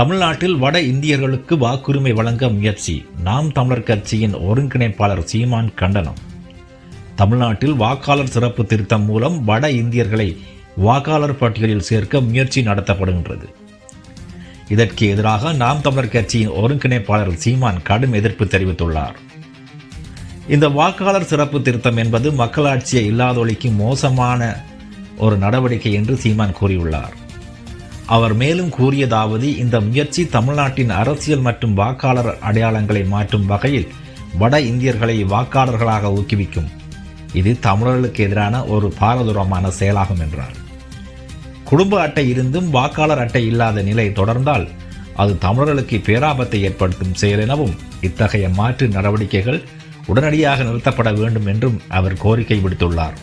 தமிழ்நாட்டில் வட இந்தியர்களுக்கு வாக்குரிமை வழங்க முயற்சி. நாம் தமிழர் கட்சியின் ஒருங்கிணைப்பாளர் சீமான் கண்டனம். தமிழ்நாட்டில் வாக்காளர் சிறப்பு திருத்தம் மூலம் வட இந்தியர்களை வாக்காளர் பட்டியலில் சேர்க்க முயற்சி நடத்தப்படுகின்றது. இதற்கு எதிராக நாம் தமிழர் கட்சியின் ஒருங்கிணைப்பாளர் சீமான் கடும் எதிர்ப்பு தெரிவித்துள்ளார். இந்த வாக்காளர் சிறப்பு திருத்தம் என்பது மக்களாட்சியை இல்லாதொழிக்கும் மோசமான ஒரு நடவடிக்கை என்று சீமான் கூறியுள்ளார். அவர் மேலும் கூறியதாவது இந்த முயற்சி தமிழ்நாட்டின் அரசியல் மற்றும் வாக்காளர் அடையாளங்களை மாற்றும் வகையில் வட இந்தியர்களை வாக்காளர்களாக ஊக்குவிக்கும். இது தமிழர்களுக்கு எதிரான ஒரு பாரதூரமான செயலாகும் என்றார். குடும்ப அட்டை இருந்தும் வாக்காளர் அட்டை இல்லாத நிலை தொடர்ந்தால் அது தமிழர்களுக்கு பேராபத்தை ஏற்படுத்தும் செயல் எனவும் இத்தகைய மாற்று நடவடிக்கைகள் உடனடியாக நிறுத்தப்பட வேண்டும் என்றும் அவர் கோரிக்கை விடுத்துள்ளார்.